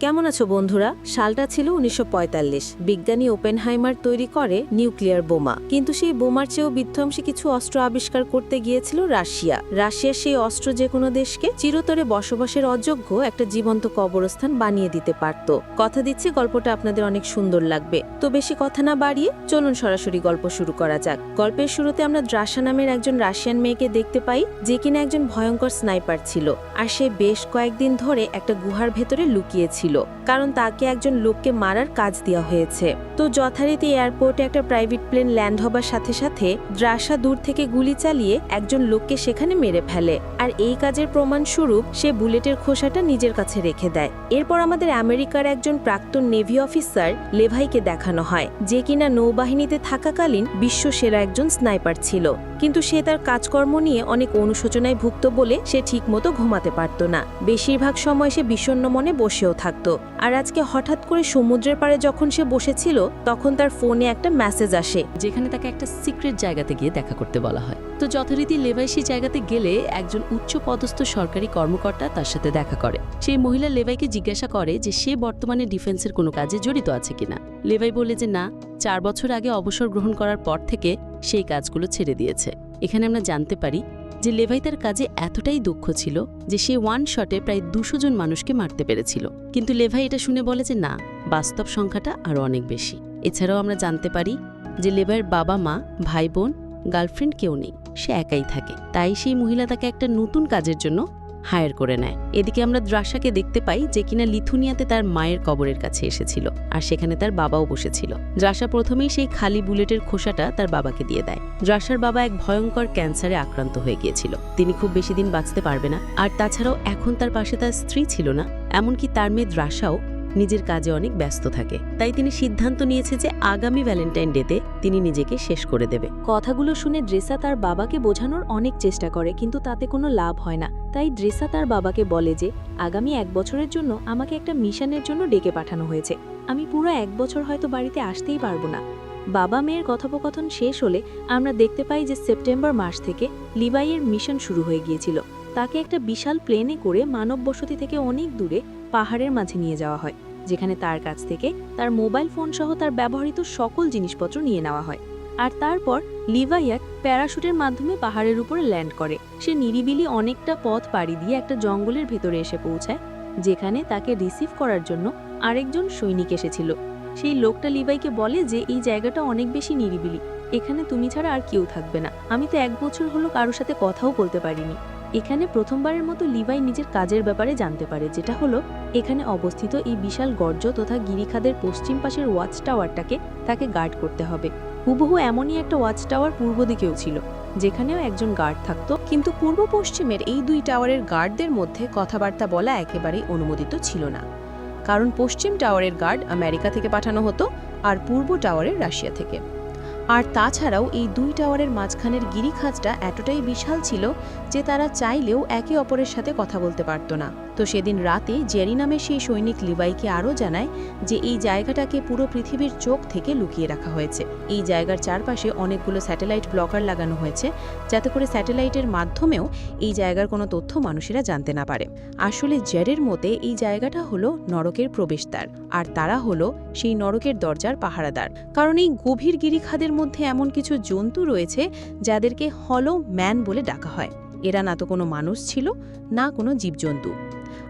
কেমন আছো বন্ধুরা? সালটা ছিল উনিশশো পঁয়তাল্লিশ। বিজ্ঞানী ওপেনহাইমার তৈরি করে নিউক্লিয়ার বোমা। কিন্তু সেই বোমার চেয়েও বিধ্বংসী কিছু অস্ত্র আবিষ্কার করতে গিয়েছিল রাশিয়া। রাশিয়ার সেই অস্ত্র যে কোনো দেশকে চিরতরে বসবাসের অযোগ্য একটা জীবন্ত কবরস্থান বানিয়ে দিতে পারত। কথা দিচ্ছি, গল্পটা আপনাদের অনেক সুন্দর লাগবে। তো বেশি কথা না বাড়িয়ে চলুন সরাসরি গল্প শুরু করা যাক। গল্পের শুরুতে আমরা দ্রাসা নামের একজন রাশিয়ান মেয়েকে দেখতে পাই, যে কিনা একজন ভয়ঙ্কর স্নাইপার ছিল। আর সে বেশ কয়েকদিন ধরে একটা গুহার ভেতরে লুকিয়েছিল কারণ তাকে একজন লোককে মারার কাজ দেওয়া হয়েছে। তো যথারীতি এয়ারপোর্টে একটা প্রাইভেট প্লেন ল্যান্ড হবার সাথে সাথে দ্রাসা দূর থেকে গুলি চালিয়ে একজন লোককে সেখানে মেরে ফেলে। আর এই কাজের প্রমাণস্বরূপ সে বুলেটের খোসাটা নিজের কাছে রেখে দেয়। এরপর আমাদের আমেরিকার একজন প্রাক্তন নেভি অফিসার লেভাইকে দেখানো হয়, যে কিনা নৌবাহিনীতে থাকাকালীন বিশ্ব সেরা একজন স্নাইপার ছিল। কিন্তু সে তার কাজকর্ম নিয়ে অনেক অনুশোচনায় ভুক্ত বলে সে ঠিকমতো ঘুমাতে পারত না। বেশিরভাগ সময় সে বিষণ্ণ মনে বসেও থাকতো। আর আজকে হঠাৎ করে সমুদ্রের পাড়ে যখন সে বসেছিল, তখন তার ফোনে একটা মেসেজ আসে। যেখানে তাকে একটা সিক্রেট জায়গাতে গিয়ে দেখা করতে বলা হয়। তো যথারীতি লেভাই সেই জায়গাতে গেলে একজন উচ্চ পদস্থ সরকারি কর্মকর্তা তার সাথে দেখা করে। সেই মহিলা লেভাইকে জিজ্ঞাসা করে যে সে বর্তমানে ডিফেন্সের কোনো কাজে জড়িত আছে কিনা। লেভাই বলে যে, না, চার বছর আগে অবসর গ্রহণ করার পর থেকে সেই কাজগুলো ছেড়ে দিয়েছে। এখানে আমরা জানতে পারি যে লেভাই তার কাজে এতটাই দক্ষ ছিল যে সে ওয়ান শটে প্রায় দুশো জন মানুষকে মারতে পেরেছিল। কিন্তু লেভাই এটা শুনে বলে যে, না, বাস্তব সংখ্যাটা আরও অনেক বেশি। এছাড়াও আমরা জানতে পারি যে লেভাইয়ের বাবা মা, ভাই বোন গার্লফ্রেন্ড কেউ নেই। সে একাই থাকে। তাই সেই মহিলা তাকে একটা নতুন কাজের জন্য হায়ার করে নেয়। এদিকে আমরা দ্রাসাকে দেখতে পাই যে কিনা লিথুনিয়াতে তার মায়ের কবরের কাছে এসেছিল আর সেখানে তার বাবাও বসেছিল। দ্রাসা প্রথমেই সেই খালি বুলেটের খোসাটা তার বাবাকে দিয়ে দেয়। দ্রাসার বাবা এক ভয়ঙ্কর ক্যান্সারে আক্রান্ত হয়ে গিয়েছিল। তিনি খুব বেশি দিন বাঁচতে পারবে না। আর তাছাড়াও এখন তার পাশে তার স্ত্রী ছিল না। এমনকি তার মেয়ে দ্রাসাও নিজের কাজে অনেক ব্যস্ত থাকে। তাই তিনি সিদ্ধান্ত নিয়েছে যে আগামী ভ্যালেন্টাইন ডেতে তিনি নিজেকে শেষ করে দেবে। কথাগুলো শুনে ড্রেসা তার বাবাকে বোঝানোর অনেক চেষ্টা করে, কিন্তু তাতে কোনো লাভ হয় না। তাই ড্রেসা তার বাবাকে বলে যে, আগামী এক বছরের জন্য আমাকে একটা মিশনের জন্য ডেকে পাঠানো হয়েছে। আমি পুরো এক বছর হয়তো বাড়িতে আসতেই পারব না। বাবা মেয়ের কথোপকথন শেষ হলে আমরা দেখতে পাই যে সেপ্টেম্বর মাস থেকে লিবাইয়ের মিশন শুরু হয়ে গিয়েছিল। তাকে একটা বিশাল প্লেনে করে মানব বসতি থেকে অনেক দূরে পাহাড়ের মাঝে নিয়ে যাওয়া হয়, যেখানে তার কাছ থেকে তার মোবাইল ফোন সহ তার ব্যবহৃত সকল জিনিসপত্র নিয়ে নেওয়া হয়। আর তারপর লিভাইয়ার প্যারাশুটের মাধ্যমে পাহাড়ের উপরে ল্যান্ড করে। সে নিরিবিলি অনেকটা পথ পাড়ি দিয়ে একটা জঙ্গলের ভেতরে এসে পৌঁছায়, যেখানে তাকে রিসিভ করার জন্য আরেকজন সৈনিক এসেছিল। সেই লোকটা লিভাইকে বলে যে, এই জায়গাটা অনেক বেশি নিরিবিলি। এখানে তুমি ছাড়া আর কেউ থাকবে না। আমি তো এক বছর হলো কারোর সাথে কথাও বলতে পারিনি। এখানে প্রথমবারের মতো লিভাই নিজের কাজের ব্যাপারে জানতে পারে, যেটা হলো এখানে অবস্থিত এই বিশাল গর্জ তথা গিরিখাদের পশ্চিম পাশের ওয়াচ টাওয়ারটাকে তাকে গার্ড করতে হবে। হুবহু এমনই একটা ওয়াচ টাওয়ার পূর্ব দিকেও ছিল, যেখানেও একজন গার্ড থাকতো। কিন্তু পূর্ব পশ্চিমের এই দুই টাওয়ারের গার্ডদের মধ্যে কথাবার্তা বলা একেবারেই অনুমোদিত ছিল না। কারণ পশ্চিম টাওয়ারের গার্ড আমেরিকা থেকে পাঠানো হতো আর পূর্ব টাওয়ারের রাশিয়া থেকে। আর তাছাড়াও এই দুই টাওয়ারের মাঝখানের গিরিখাঁজটা এতটাই বিশাল ছিল যে তারা চাইলেও একে অপরের সাথে কথা বলতে পারত না। তো সেদিন রাতে জেরি নামে সেই সৈনিক লিবাইকে আরও জানায় যে এই জায়গাটাকে পুরো পৃথিবীর চোখ থেকে লুকিয়ে রাখা হয়েছে। এই জায়গার চারপাশে অনেকগুলো স্যাটেলাইট ব্লকার লাগানো হয়েছে, যাতে করে স্যাটেলাইটের মাধ্যমেও এই জায়গার কোনো তথ্য মানুষেরা জানতে না পারে। আসলে জেরের মতে এই জায়গাটা হলো নরকের প্রবেশদ্বার, আর তারা হলো সেই নরকের দরজার পাহারাদার। কারণ এই গভীর গিরিখাদের মধ্যে এমন কিছু জন্তু রয়েছে যাদেরকে হলো ম্যান বলে ডাকা হয়। এরা না তো কোনো মানুষ ছিল, না কোনো জীবজন্তু।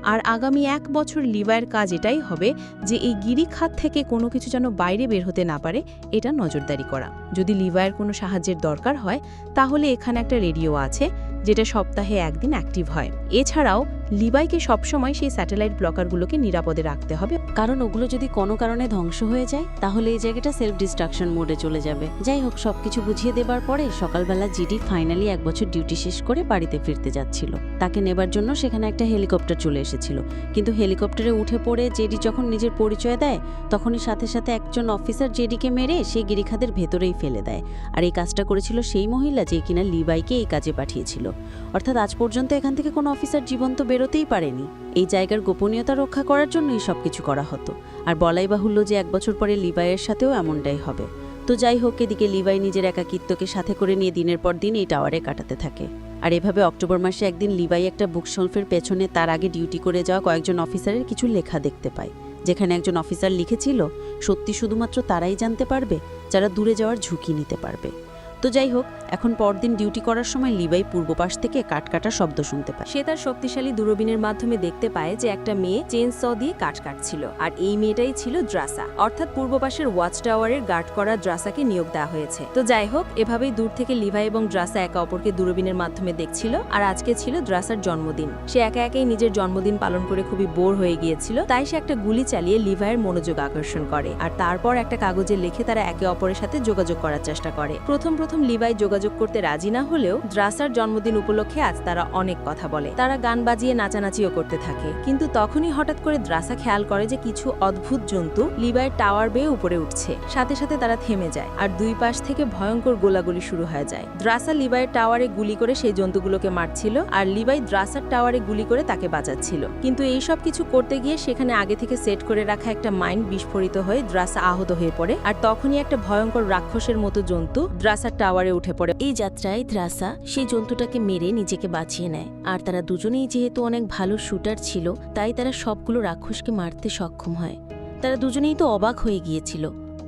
আর আগামী এক বছর লিভায়ের কাজ এটাই হবে যে এই গিরিখাত থেকে কোনো কিছু যেন বাইরে বের হতে না পারে, এটা নজরদারি করা। যদি লিভায়ের কোনো সাহায্যের দরকার হয়, তাহলে এখানে একটা রেডিও আছে, যেটা সপ্তাহে একদিন অ্যাক্টিভ হয়। এছাড়াও লিবাইকে সবসময় সেই স্যাটেলাইট ব্লকারগুলোকে নিরাপদে রাখতে হবে। কারণ ওগুলো যদি কোনো কারণে ধ্বংস হয়ে যায়, তাহলে এই জায়গাটা সেলফ ডিস্ট্রাকশন মোডে চলে যাবে। যাই হোক, সবকিছু বুঝিয়ে দেবার পরে সকালবেলা জিডি ফাইনালি এক বছর ডিউটি শেষ করে বাড়িতে ফিরতে যাচ্ছিল। তাকে নেবার জন্য সেখানে একটা হেলিকপ্টার চলে এসেছিল। কিন্তু হেলিকপ্টারে উঠে পড়ে জেডি যখন নিজের পরিচয় দেয়, তখনই সাথে সাথে একজন অফিসার জেডিকে মেরে সেই গিরিখাদের ভেতরেই ফেলে দেয়। আর এই কাজটা করেছিল সেই মহিলা যে কিনা লিবাইকে এই কাজে পাঠিয়েছিল। অর্থাৎ আজ পর্যন্ত এখান থেকে কোনো অফিসার জীবন্ত বেরোতেই পারেনি। এই জায়গার গোপনীয়তা রক্ষা করার জন্যই সব কিছু করা হতো। আর বলাই বাহুল্য যে এক বছর পরে লিবাইয়ের সাথেও এমনটাই হবে। তো যাই হোক, এদিকে লিবাই নিজের একাকিত্বকে সাথে করে নিয়ে দিনের পর দিন এই টাওয়ারে কাটাতে থাকে। আর এভাবে অক্টোবর মাসে একদিন লিবাই একটা বুকশলফের পেছনে তার আগে ডিউটি করে যাওয়া কয়েকজন অফিসারের কিছু লেখা দেখতে পায়। যেখানে একজন অফিসার লিখেছিল, সত্যি শুধুমাত্র তারাই জানতে পারবে, যারা দূরে যাওয়ার ঝুঁকি নিতে পারবে। তো যাই হোক, এখন পরদিন ডিউটি করার সময় লিভাই পূর্ব পাশ থেকে কাটকাটা শব্দ শুনতে পায়। সে তার শক্তিশালী দূরবীনের মাধ্যমে দেখতে পায় যে একটা মেয়ে চেন স দিয়ে কাঠ কাটছিল, আর এই মেয়েটাই ছিল ড্রাসা অর্থাৎ পূর্ব পাশের ওয়াচ টাওয়ারের গার্ড করা ড্রাসাকে নিয়োগ দেওয়া হয়েছে। তো যাই হোক, এভাবেই দূর থেকে লিভাই এবং ড্রাসা একে অপরকে দূরবীনের মাধ্যমে দেখছিল, আর আজকে ছিল ড্রাসার জন্মদিন। সে একা একাই নিজের জন্মদিন পালন করে খুবই বোর হয়ে গিয়েছিল, তাই সে একটা গুলি চালিয়ে লিভাইয়ের মনোযোগ আকর্ষণ করে, আর তারপর একটা কাগজে লিখে তারা একে অপরের সাথে যোগাযোগ করার চেষ্টা করে। প্রথম প্রথম লিভাই যোগাযোগ করতে রাজি না হলেও দ্রাসার জন্মদিন উপলক্ষে আজ তারা অনেক কথা বলে। তারা গান বাজিয়ে নাচানাচিও করতে থাকে। কিন্তু তখনই হঠাৎ করে দ্রাসা খেয়াল করে যে কিছু অদ্ভুত জন্তু লিভাইয়ের টাওয়ার বেয়ে উপরে উঠছে। সাথে সাথে তারা থেমে যায় আর দুই পাশ থেকে ভয়ঙ্কর গোলাগুলি শুরু হয়ে যায়। দ্রাসা লিভাইয়ের টাওয়ারে গুলি করে সেই জন্তুগুলোকে মারছিল আর লিভাই দ্রাসার টাওয়ারে গুলি করে তাকে বাঁচাচ্ছিল। কিন্তু এই সব কিছু করতে গিয়ে সেখানে আগে থেকে সেট করে রাখা একটা মাইন্ড বিস্ফোরিত হয়ে দ্রাসা আহত হয়ে পড়ে। আর তখনই একটা ভয়ঙ্কর রাক্ষসের মতো জন্তু দ্রাসার টাওয়ারে উঠে পড়ে। এই যাত্রায় দ্রাসা সেই জন্তুটাকে মেরে নিজেকে বাঁচিয়ে নেয়। আর তারা দুজনেই যেহেতু অনেক ভালো শুটার ছিল, তাই তারা সবগুলো রাক্ষসকে মারতে সক্ষম হয়। তারা দুজনেই তো অবাক হয়ে গিয়েছিল,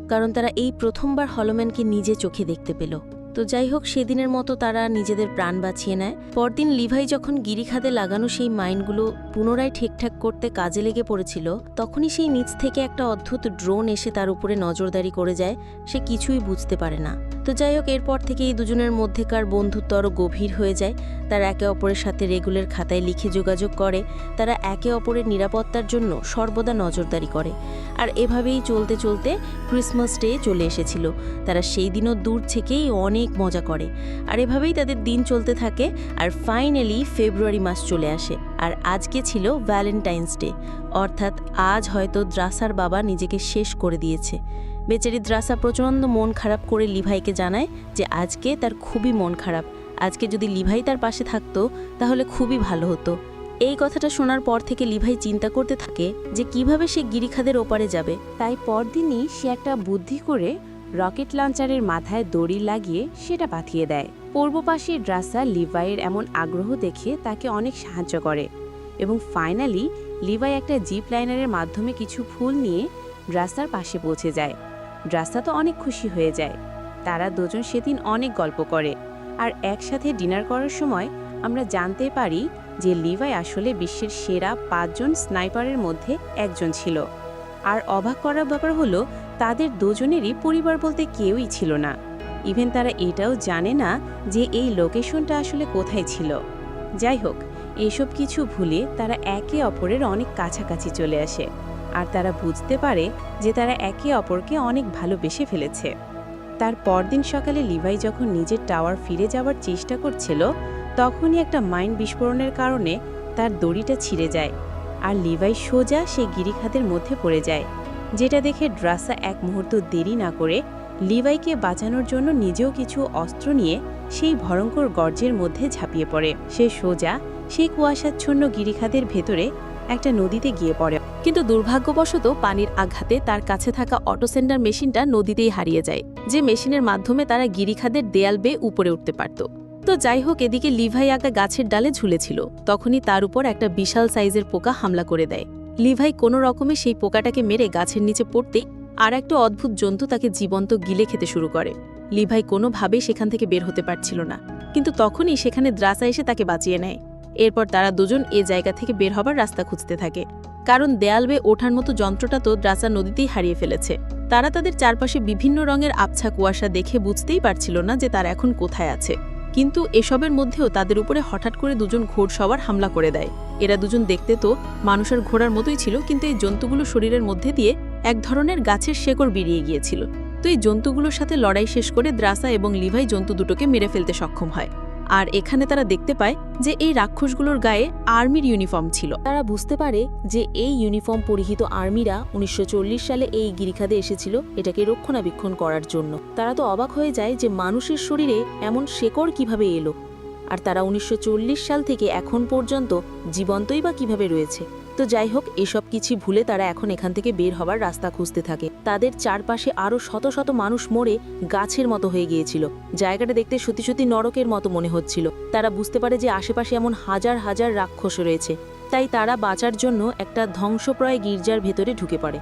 কারণ তারা এই প্রথমবার হলম্যানকে নিজে চোখে দেখতে পেল। তো যাই হোক, সেদিনের মতো তারা নিজেদের প্রাণ বাঁচিয়ে নেয়। পরদিন লিভাই যখন গিরিখাদে লাগানো সেই মাইনগুলো পুনরায় ঠিকঠাক করতে কাজে লেগে পড়েছিল, তখনই সেই নিচ থেকে একটা অদ্ভুত ড্রোন এসে তার উপরে নজরদারি করে যায়। সে কিছুই বুঝতে পারে না। তো যাই হোক, এরপর থেকে এই দুজনের মধ্যেকার বন্ধুত্ব আরও গভীর হয়ে যায়। তারা একে অপরের সাথে রেগুলার খাতায় লিখে যোগাযোগ করে। তারা একে অপরের নিরাপত্তার জন্য সর্বদা নজরদারি করে। আর এভাবেই চলতে চলতে ক্রিসমাস ডে চলে এসেছিল। তারা সেই দিনও দূর থেকেই অনেক মজা করে। আর এভাবেই তাদের দিন চলতে থাকে। আর ফাইনালি ফেব্রুয়ারি মাস চলে আসে। আর আজকে ছিল ভ্যালেন্টাইন্স ডে অর্থাৎ আজ হয়তো দ্রাসার বাবা নিজেকে শেষ করে দিয়েছে। বেচারি দ্রাসা প্রচণ্ড মন খারাপ করে লিভাইকে জানায় যে আজকে তার খুবই মন খারাপ। আজকে যদি লিভাই তার পাশে থাকতো, তাহলে খুবই ভালো হতো। এই কথাটা শোনার পর থেকে লিভাই চিন্তা করতে থাকে যে কীভাবে সে গিরিখাদের ওপারে যাবে। তাই পরদিনই সে একটা বুদ্ধি করে রকেট লঞ্চারের মাথায় দড়ি লাগিয়ে সেটা পাঠিয়ে দেয়। পূর্ব পাশে ড্রাসা লিভাইয়ের এমন আগ্রহ দেখে তাকে অনেক সাহায্য করে এবং ফাইনালি লিভাই একটা জিপ লাইনারের মাধ্যমে কিছু ফুল নিয়ে ড্রাসার পাশে পৌঁছে যায়। ড্রাসা তো অনেক খুশি হয়ে যায়। তারা দুজন সেদিন অনেক গল্প করে। আর একসাথে ডিনার করার সময় আমরা জানতে পারি যে লিভাই আসলে বিশ্বের সেরা পাঁচজন স্নাইপারের মধ্যে একজন ছিল। আর অবাক করার ব্যাপার হলো, তাদের দুজনেরই পরিবার বলতে কেউই ছিল না। ইভেন তারা এটাও জানে না যে এই লোকেশনটা আসলে কোথায় ছিল। যাই হোক, এসব কিছু ভুলে তারা একে অপরের অনেক কাছাকাছি চলে আসে। আর তারা বুঝতে পারে যে তারা একে অপরকে অনেক ভালোবেসে ফেলেছে। তার পরদিন সকালে লিভাই যখন নিজের টাওয়ার ফিরে যাওয়ার চেষ্টা করছিল, তখনই একটা মাইন্ড বিস্ফোরণের কারণে তার দড়িটা ছিঁড়ে যায় আর লিভাই সোজা সেই গিরিখাতের মধ্যে পড়ে যায়, যেটা দেখে ড্রাসা এক মুহূর্ত দেরি না করে লিভাইকে বাঁচানোর জন্য নিজেও কিছু অস্ত্র নিয়ে সেই ভয়ঙ্কর গর্জের মধ্যে ঝাঁপিয়ে পড়ে। সে সোজা, সেই কুয়াশাচ্ছন্ন গিরিখাতের ভেতরে একটা নদীতে গিয়ে পড়ে। কিন্তু দুর্ভাগ্যবশত পানির আঘাতে তার কাছে থাকা অটো সেন্ডার মেশিনটা নদীতেই হারিয়ে যায়, যে মেশিনের মাধ্যমে তারা গিরিখাদের দেয়াল বেয়ে উপরে উঠতে পারত। তো যাই হোক, এদিকে লিভাই আঁকা গাছের ডালে ঝুলেছিল। তখনই তার উপর একটা বিশাল সাইজের পোকা হামলা করে দেয়। লিভাই কোনো রকমে সেই পোকাটাকে মেরে গাছের নিচে পড়তেই আর একটা অদ্ভুত জন্তু তাকে জীবন্ত গিলে খেতে শুরু করে। লিভাই কোনোভাবেই সেখান থেকে বের হতে পারছিল না। কিন্তু তখনই সেখানে দ্রাসা এসে তাকে বাঁচিয়ে নেয়। এরপর তারা দুজন এ জায়গা থেকে বের হবার রাস্তা খুঁজতে থাকে। কারণ দেয়াল বেয়ে ওঠার মতো যন্ত্রটা তো দ্রাসা নদীতেই হারিয়ে ফেলেছে। তারা তাদের চারপাশে বিভিন্ন রঙের আবছা কুয়াশা দেখে বুঝতেই পারছিল না যে তারা এখন কোথায় আছে। কিন্তু এসবের মধ্যেও তাদের উপরে হঠাৎ করে দুজন ঘোড়সওয়ার হামলা করে দেয়। এরা দুজন দেখতে তো মানুষের ঘোড়ার মতোই ছিল, কিন্তু এই জন্তুগুলো শরীরের মধ্যে দিয়ে এক ধরনের গাছের শেকড় বেরিয়ে গিয়েছিল। তো এই জন্তুগুলোর সাথে লড়াই শেষ করে দ্রাসা এবং লিভাই জন্তু দুটোকে মেরে ফেলতে সক্ষম হয়। আর এখানে তারা দেখতে পায় যে এই রাক্ষসগুলোর গায়ে আর্মির ইউনিফর্ম ছিল। তারা বুঝতে পারে যে এই ইউনিফর্ম পরিহিত আর্মিরা উনিশশো চল্লিশ সালে এই গিরিখাদে এসেছিল এটাকে রক্ষণাবেক্ষণ করার জন্য। তারা তো অবাক হয়ে যায় যে মানুষের শরীরে এমন শেকড় কীভাবে এলো। আর তারা উনিশশো চল্লিশ সাল থেকে এখন পর্যন্ত জীবন্তই বা কীভাবে রয়েছে। তো যাই হোক, এসব কিছু ভুলে তারা এখন এখান থেকে বের হবার রাস্তা খুঁজতে থাকে। তাদের চারপাশে আরও শত শত মানুষ মরে গাছের মতো হয়ে গিয়েছিল। জায়গাটা দেখতে সত্যি সত্যি নরকের মতো মনে হচ্ছিল। তারা বুঝতে পারে যে আশেপাশে এমন হাজার হাজার রাক্ষস রয়েছে। তাই তারা বাঁচার জন্য একটা ধ্বংসপ্রয় গির্জার ভেতরে ঢুকে পড়ে,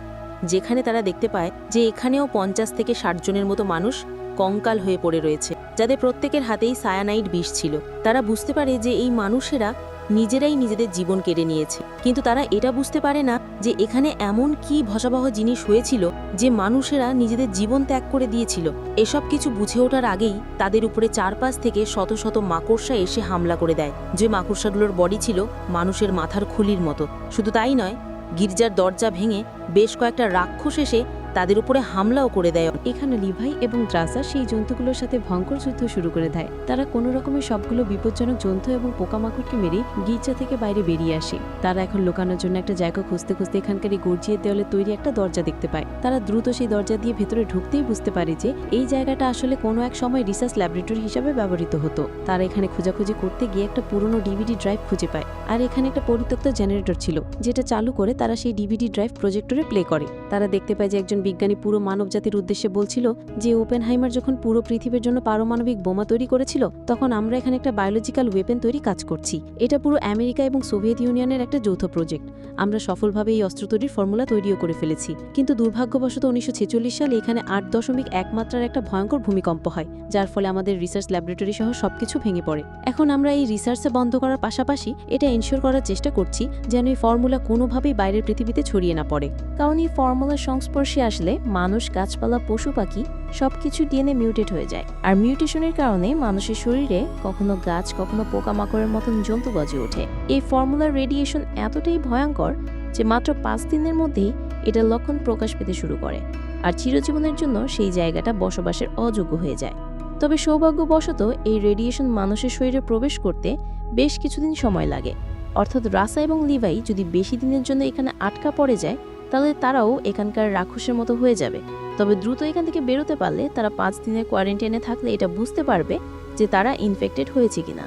যেখানে তারা দেখতে পায় যে এখানেও পঞ্চাশ থেকে ষাট জনের মতো মানুষ কঙ্কাল হয়ে পড়ে রয়েছে, যাদের প্রত্যেকের হাতেই সায়ানাইড বিষ ছিল। তারা বুঝতে পারে যে এই মানুষেরা নিজেরাই নিজেদের জীবন কেড়ে নিয়েছে। কিন্তু তারা এটা বুঝতে পারে না যে এখানে এমন কি ভসাবহ জিনিস হয়েছিল যে মানুষেরা নিজেদের জীবন ত্যাগ করে দিয়েছিল। এসব কিছু বুঝে ওঠার আগেই তাদের উপরে চারপাশ থেকে শত শত মাকড়সা এসে হামলা করে দেয়। যে মাকড়সাগুলোর বডি ছিল মানুষের মাথার খুলির মতো। শুধু তাই নয়, গির্জার দরজা ভেঙে বেশ কয়েকটা রাক্ষস এসে তাদের উপরে হামলাও করে দেয়। এখানে লিভাই এবং দ্রাসা সেই জন্তুগুলোর সাথে ভয়ঙ্কর যুদ্ধ শুরু করে দেয়। তারা কোনো রকমের সবগুলো বিপজ্জনক জন্তু এবং পোকামাকড়কে মেরে গির্জা থেকে বাইরে বেরিয়ে আসে। তারা এখন লুকানোর জন্য একটা জায়গা খুঁজতে খুঁজতে এখানকার এই গর্জিয়ে দেওয়ালে তৈরি একটা দরজা দেখতে পায়। তারা দ্রুত সেই দরজা দিয়ে ভেতরে ঢুকতেই বুঝতে পারে যে এই জায়গাটা আসলে কোনো এক সময় রিসার্চ ল্যাবরেটরি হিসাবে ব্যবহৃত হতো। তারা এখানে খোঁজাখুঁজি করতে গিয়ে একটা পুরনো ডিভিডি ড্রাইভ খুঁজে পায়। আর এখানে একটা পরিত্যক্ত জেনারেটর ছিল, যেটা চালু করে তারা সেই ডিভিডি ড্রাইভ প্রজেক্টরে প্লে করে। তারা দেখতে পায় যে একজন বিজ্ঞানী পুরো মানবজাতির উদ্দেশ্যে বলছিল যে ওপেন হাইমার যখন পুরো পৃথিবীর জন্য পারমাণবিক বোমা তৈরি করেছিল, তখন আমরা এখানে একটা বায়োলজিক্যাল ওয়েপেন তৈরি কাজ করছি। এটা পুরো আমেরিকা এবং সোভিয়েত ইউনিয়নের একটা যৌথ প্রজেক্ট আমরা সফলভাবে এই অস্ত্র তৈরির ফর্মুলা তৈরিও করে ফেলেছি। কিন্তু দুর্ভাগ্যবশত উনিশশো ছেচল্লিশ সালে এখানে আট দশমিক এক মাত্রার একটা ভয়ঙ্কর ভূমিকম্প হয়, যার ফলে আমাদের রিসার্চ ল্যাবরেটরি সহ সবকিছু ভেঙে পড়ে। এখন আমরা এই রিসার্চে বন্ধ করার পাশাপাশি এটা এনশিওর করার চেষ্টা করছি যেন এই ফর্মুলা কোনোভাবেই বাইরের পৃথিবীতে ছড়িয়ে না পড়ে। কারণ এই ফর্মুলার সংস্পর্শে আসলে মানুষ, গাছপালা, পশু পাখি সবকিছু ডিএনএ মিউটেট হয়ে যায়। আর মিউটেশনের কারণে মানুষের শরীরে কখনো গাছ, কখনো পোকামাকড়ের মতন জন্তু গজে ওঠে। এই ফর্মুলার রেডিয়েশন এতটাই ভয়ঙ্কর যে মাত্র পাঁচ দিনের মধ্যেই এটার লক্ষণ প্রকাশ পেতে শুরু করে। আর চিরজীবনের জন্য সেই জায়গাটা বসবাসের অযোগ্য হয়ে যায়। তবে সৌভাগ্যবশত এই রেডিয়েশন মানুষের শরীরে প্রবেশ করতে বেশ কিছুদিন সময় লাগে। অর্থাৎ রাসা এবং লিভাই যদি বেশি দিনের জন্য এখানে আটকা পড়ে যায় তাহলে তারাও এখানকার রাক্ষসের মতো হয়ে যাবে। তবে দ্রুত এখান থেকে বেরোতে পারলে তারা পাঁচ দিনের কোয়ারেন্টাইনে থাকলে এটা বুঝতে পারবে যে তারা ইনফেক্টেড হয়েছে কিনা।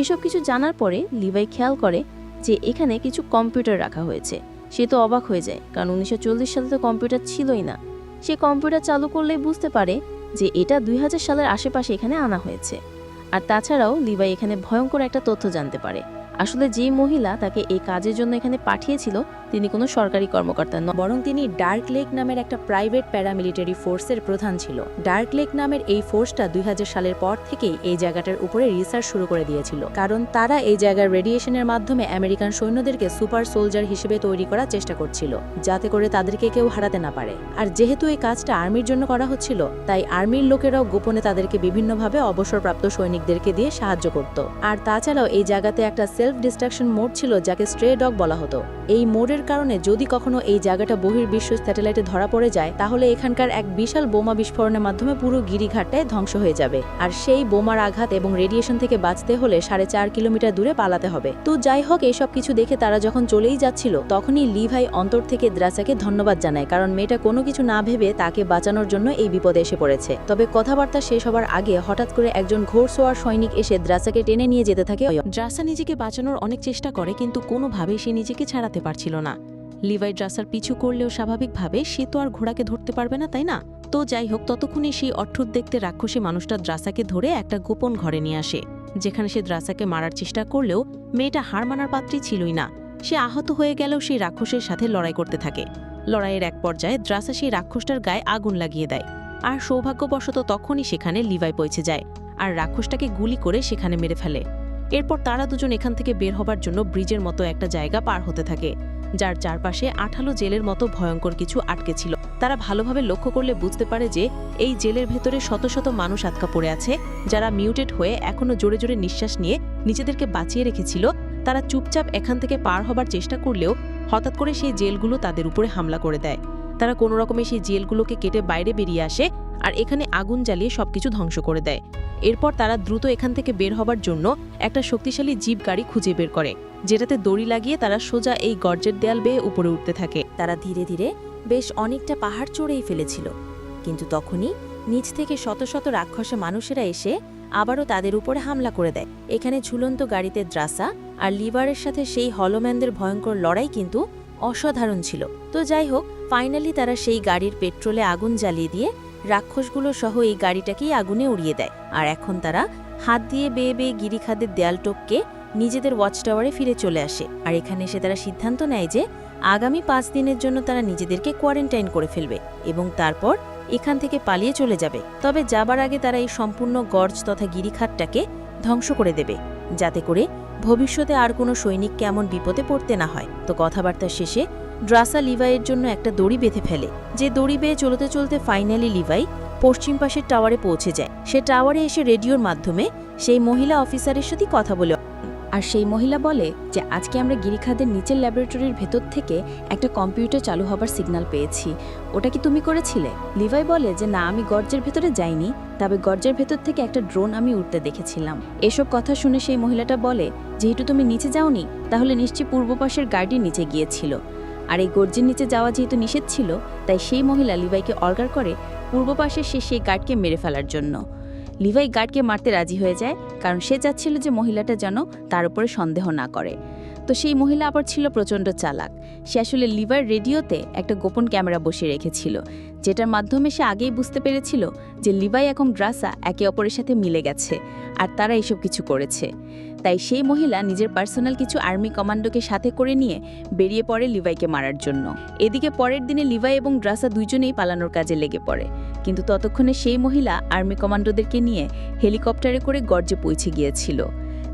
এসব কিছু জানার পরে লিভাই খেয়াল করে যে এখানে কিছু কম্পিউটার রাখা হয়েছে। সে তো অবাক হয়ে যায়, কারণ উনিশশো চল্লিশ সালে তো কম্পিউটার ছিলই না। সে কম্পিউটার চালু করলেই বুঝতে পারে যে এটা দুই হাজার সালের আশেপাশে এখানে আনা হয়েছে। আর তাছাড়াও লিভাই এখানে ভয়ঙ্কর একটা তথ্য জানতে পারে। আসলে যে মহিলা তাকে এই কাজের জন্য এখানে পাঠিয়েছিল তিনি কোনো সরকারি কর্মকর্তা নন, বরং তিনি ডার্ক লেক নামের একটা প্রাইভেট প্যারামিলিটারি ফোর্সের প্রধান ছিল। ডার্ক লেক নামের এই ফোর্সটা দুই হাজার সালের পর থেকেই এই জায়গাটার উপরে রিসার্চ শুরু করে দিয়েছিল, কারণ তারা এই জায়গার রেডিয়েশনের মাধ্যমে আমেরিকান সৈন্যদেরকে সুপার সোলজার হিসেবে তৈরি করার চেষ্টা করছিল, যাতে করে তাদেরকে কেউ হারাতে না পারে। আর যেহেতু এই কাজটা আর্মির জন্য করা হচ্ছিল, তাই আর্মির লোকেরাও গোপনে তাদেরকে বিভিন্নভাবে অবসরপ্রাপ্ত সৈনিকদেরকে দিয়ে সাহায্য করত। আর তাছাড়াও এই জায়গাতে একটা সেলফ ডিস্ট্রাকশন মোড ছিল, যাকে স্ট্রে ডগ বলা হতো। এই মোডের কারণে যদি কখনো এই জায়গাটা বহির্বিশ্ব স্যাটেলাইটে ধরা পড়ে যায়, তাহলে এখানকার এক বিশাল বোমা বিস্ফোরণের মাধ্যমে পুরো গিরিঘাটটায় ধ্বংস হয়ে যাবে। আর সেই বোমার আঘাত এবং রেডিয়েশন থেকে বাঁচতে হলে সাড়ে চার কিলোমিটার দূরে পালাতে হবে। তো যাই হোক এইসব কিছু দেখে তারা যখন চলেই যাচ্ছিল, তখনই লিভাই অন্তর থেকে দ্রাসাকে ধন্যবাদ জানায়, কারণ মেয়েটা কোনো কিছু না ভেবে তাকে বাঁচানোর জন্য এই বিপদে এসে পড়েছে। তবে কথাবার্তা শেষ হবার আগে হঠাৎ করে একজন ঘোড়সোয়ার সৈনিক এসে দ্রাসাকে টেনে নিয়ে যেতে থাকে দ্রাসা নিজেকে বাঁচানোর অনেক চেষ্টা করে, কিন্তু কোনোভাবেই সে নিজেকে ছাড়াতে পারছিল না। লিভাই ড্রাসার পিছু করলেও স্বাভাবিকভাবে সে তো আর ঘোড়াকে ধরতে পারবে না, তাই না? তো যাই হোক, ততক্ষণে সেই অঠুত দেখতে রাক্ষসী মানুষটা দ্রাসাকে ধরে একটা গোপন ঘরে নিয়ে আসে, যেখানে সে দ্রাসাকে মারার চেষ্টা করলেও মেয়েটা হার মানার পাত্রী ছিলই না। সে আহত হয়ে গেলেও সেই রাক্ষসের সাথে লড়াই করতে থাকে। লড়াইয়ের এক পর্যায়ে দ্রাসা সেই রাক্ষসটার গায়ে আগুন লাগিয়ে দেয়। আর সৌভাগ্যবশত তখনই সেখানে লিভাই পৌঁছে যায় আর রাক্ষসটাকে গুলি করে সেখানে মেরে ফেলে। এরপর তারা দুজন এখান থেকে বের হবার জন্য ব্রিজের মতো একটা জায়গা পার হতে থাকে। যার চারপাশে আঠালো জেলের মতো ভয়ঙ্কর কিছু আটকে ছিল। তারা ভালোভাবে লক্ষ্য করলে বুঝতে পারে যে এই জেলের ভেতরে শত শত মানুষ আটকা পড়ে আছে। যারা মিউটেড হয়ে এখনও জোরে জোরে নিঃশ্বাস নিয়ে নিজেদেরকে বাঁচিয়ে রেখেছিল, তারা চুপচাপ এখান থেকে পার হবার চেষ্টা করলেও হঠাৎ করে সেই জেলগুলো তাদের উপরে হামলা করে দেয়। তারা কোনো রকমে সেই জেলগুলোকে কেটে বাইরে বেরিয়ে আসে আর এখানে আগুন জ্বালিয়ে সবকিছু ধ্বংস করে দেয়। এরপর তারা দ্রুত এখান থেকে বের হবার জন্য একটা শক্তিশালী জিপ গাড়ি খুঁজে বের করে। যেটাতে দড়ি লাগিয়ে তারা সোজা এই গর্জের দেয়াল বেয়ে উপরে উঠতে থাকে। তারা ধীরে ধীরে বেশ অনেকটা পাহাড় চড়েই ফেলেছিল। কিন্তু তখনই নিচ থেকে শত শত রাক্ষসে মানুষেরা এসে আবারও তাদের উপরে হামলা করে দেয়। এখানে ঝুলন্ত গাড়িতে দ্রাসা আর লিভারের সাথে সেই হলোম্যানদের ভয়ঙ্কর লড়াই কিন্তু অসাধারণ ছিল। তো যাই হোক, ফাইনালি তারা সেই গাড়ির পেট্রোলে আগুন জ্বালিয়ে দিয়ে রাক্ষসগুলো সহ এই গাড়িটাকেই আগুনে উড়িয়ে দেয়। আর এখন তারা হাত দিয়ে বেয়ে বেয়ে গিরিখাদের দেয়াল টপকে নিজেদের ওয়াচ টাওয়ারে ফিরে চলে আসে। আর এখানে এসে তারা সিদ্ধান্ত নেয় যে, আগামী পাঁচ দিনের জন্য তারা নিজেদেরকে কোয়ারেন্টাইন করে ফেলবে এবং তারপর এখান থেকে পালিয়ে চলে যাবে। তবে যাবার আগে তারা এই সম্পূর্ণ গর্জ তথা গিরিখাতটাকে ধ্বংস করে দেবে, যাতে করে ভবিষ্যতে আর কোনো সৈনিককে এমন বিপদে পড়তে না হয়। তো কথাবার্তা শেষে ড্রাসা লিভাইয়ের জন্য একটা দড়ি বেঁধে ফেলে, যে দড়ি বেয়ে চলতে চলতে ফাইনালি লিভাই পশ্চিম পাশের টাওয়ারে পৌঁছে যায়। সে টাওয়ারে এসে রেডিওর মাধ্যমে সেই মহিলা অফিসারের সাথে কথা বলে আর সেই মহিলা বলে যে, আজকে আমরা গিরিখাদের নিচের ল্যাবরেটরির ভেতর থেকে একটা কম্পিউটার চালু হবার সিগন্যাল পেয়েছি। ওটা কি তুমি করেছিলে? লিভাই বলে যে, না, আমি গর্জের ভেতরে যাইনি, তবে গর্জের ভেতর থেকে একটা ড্রোন আমি উঠতে দেখেছিলাম। এসব কথা শুনে সেই মহিলাটা বলে, যেহেতু তুমি নিচে যাওনি, তাহলে নিশ্চয়ই পূর্ব পাশের গাড়ি নিচে গিয়েছিল। আর এই গর্জের নিচে যাওয়া যেহেতু নিষেধ ছিল, তাই সেই মহিলা লিভাইকে অর্ডার করে পূর্ব পাশে সে সেই গার্ডকে মেরে ফেলার জন্য। লিভাই গার্ডকে মারতে রাজি হয়ে যায়, কারণ সে চাচ্ছিল যে মহিলাটা যেন তার উপরে সন্দেহ না করে। তো সেই মহিলা আবার ছিল প্রচণ্ড চালাক। সে আসলে লিভার রেডিওতে একটা গোপন ক্যামেরা বসিয়ে রেখেছিল, যেটার মাধ্যমে সে আগেই বুঝতে পেরেছিল যে লিভাই এবং ড্রাসা একে অপরের সাথে মিলে গেছে আর তারা এসব কিছু করেছে। তাই সেই মহিলা নিজের পার্সোনাল কিছু আর্মি কমান্ডোকে সাথে করে নিয়ে বেরিয়ে পড়ে লিভাইকে মারার জন্য। এদিকে পরের দিনে লিভাই এবং ড্রাসা দুজনেই পালানোর কাজে লেগে পড়ে। কিন্তু ততক্ষণে সেই মহিলা আর্মি কমান্ডোদেরকে নিয়ে হেলিকপ্টারে করে গর্জে পৌঁছে গিয়েছিল।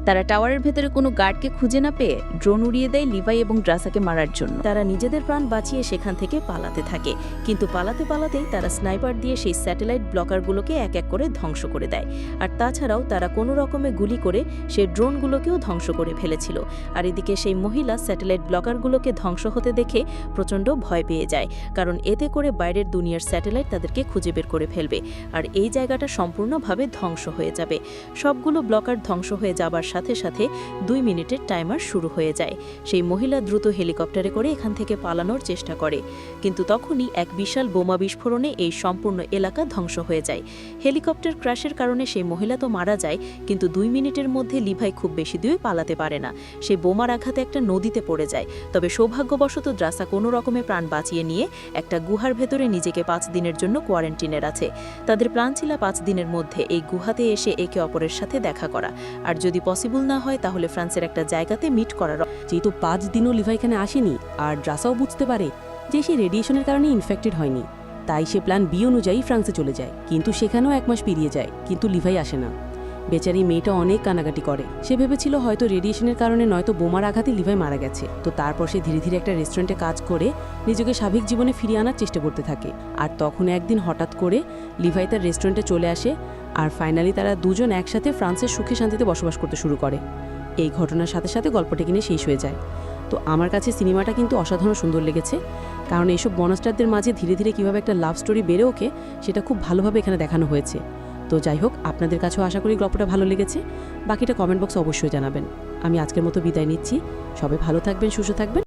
তারা টাওয়ারের ভেতরে কোনো গার্ডকে খুঁজে না পেয়ে ড্রোন উড়িয়ে দেয় লিভাই এবং ড্রাসাকে মারার জন্য। তারা নিজেদের প্রাণ বাঁচিয়ে সেখান থেকে পালাতে থাকে, কিন্তু পালাতে পালাতেই তারা স্নাইপার দিয়ে সেই স্যাটেলাইট ব্লকারগুলোকে এক এক করে ধ্বংস করে দেয়। আর তাছাড়াও তারা কোনো রকমে গুলি করে সেই ড্রোনগুলোকেও ধ্বংস করে ফেলেছিল। আর এদিকে সেই মহিলা স্যাটেলাইট ব্লকারগুলোকে ধ্বংস হতে দেখে প্রচণ্ড ভয় পেয়ে যায়, কারণ এতে করে বাইরের দুনিয়ার স্যাটেলাইট তাদেরকে খুঁজে বের করে ফেলবে। আর এই জায়গাটা সম্পূর্ণভাবে ধ্বংস হয়ে যাবে। সবগুলো ব্লকার ধ্বংস হয়ে যাবার সাথে সাথে দুই মিনিটের টাইমার শুরু হয়ে যায়। সেই মহিলা দ্রুত হেলিকপ্টারে করে এখান থেকে পালানোর চেষ্টা করে। কিন্তু তখনই এক বিশাল বোমা বিস্ফোরণে এই সম্পূর্ণ এলাকা ধ্বংস হয়ে যায়। হেলিকপ্টার ক্র্যাশের কারণে সেই মহিলা তো মারা যায়, কিন্তু দুই মিনিটের মধ্যে লিভাই খুব বেশি দূরে পালাতে পারে না। সেই বোমার আঘাতে একটা নদীতে পড়ে যায়। তবে সৌভাগ্যবশত দ্রাসা কোনো রকমে প্রাণ বাঁচিয়ে নিয়ে একটা গুহার ভেতরে নিজেকে পাঁচ দিনের জন্য কোয়ারেন্টিনের আছে। তাদের প্ল্যান ছিল পাঁচ দিনের মধ্যে এই গুহাতে এসে একে অপরের সাথে দেখা করা। আর যদি পসিবল না হয়, তাহলে ফ্রান্সের একটা জায়গাতে মিট করার যেহেতু পাঁচ দিনও লিভা এখানে আসেনি, আর ড্রাসাও বুঝতে পারে যে সে রেডিয়েশনের কারণে ইনফেক্টেড হয়নি। তাই সে প্ল্যান বি অনুযায়ী ফ্রান্সে চলে যায়। কিন্তু সেখানেও এক মাস পেরিয়ে যায়, কিন্তু লিভাই আসে না। বেচারি মেয়েটা অনেক কানাকাটি করে। সে ভেবেছিল হয়তো রেডিয়েশনের কারণে নয়তো বোমার আঘাতে লিভাই মারা গেছে। তো তারপর সে ধীরে ধীরে একটা রেস্টুরেন্টে কাজ করে নিজেকে স্বাভাবিক জীবনে ফিরিয়ে আনার চেষ্টা করতে থাকে। আর তখন একদিন হঠাৎ করে লিভাই তার রেস্টুরেন্টে চলে আসে। আর ফাইনালি তারা দুজন একসাথে ফ্রান্সের সুখে শান্তিতে বসবাস করতে শুরু করে। এই ঘটনার সাথে সাথে গল্পটা কিনে শেষ হয়ে যায়। তো আমার কাছে সিনেমাটা কিন্তু অসাধারণ সুন্দর লেগেছে, কারণ এইসব বনস্টারদের মাঝে ধীরে ধীরে কীভাবে একটা লাভ স্টোরি বেড়ে ওঠে, সেটা খুব ভালোভাবে এখানে দেখানো হয়েছে। তো যাই হোক, আপনাদের কাছেও আশা করি গল্পটা ভালো লেগেছে। বাকিটা কমেন্ট বক্সে অবশ্যই জানাবেন। আমি আজকের মতো বিদায় নিচ্ছি। সবাই ভালো থাকবেন, সুস্থ থাকবেন।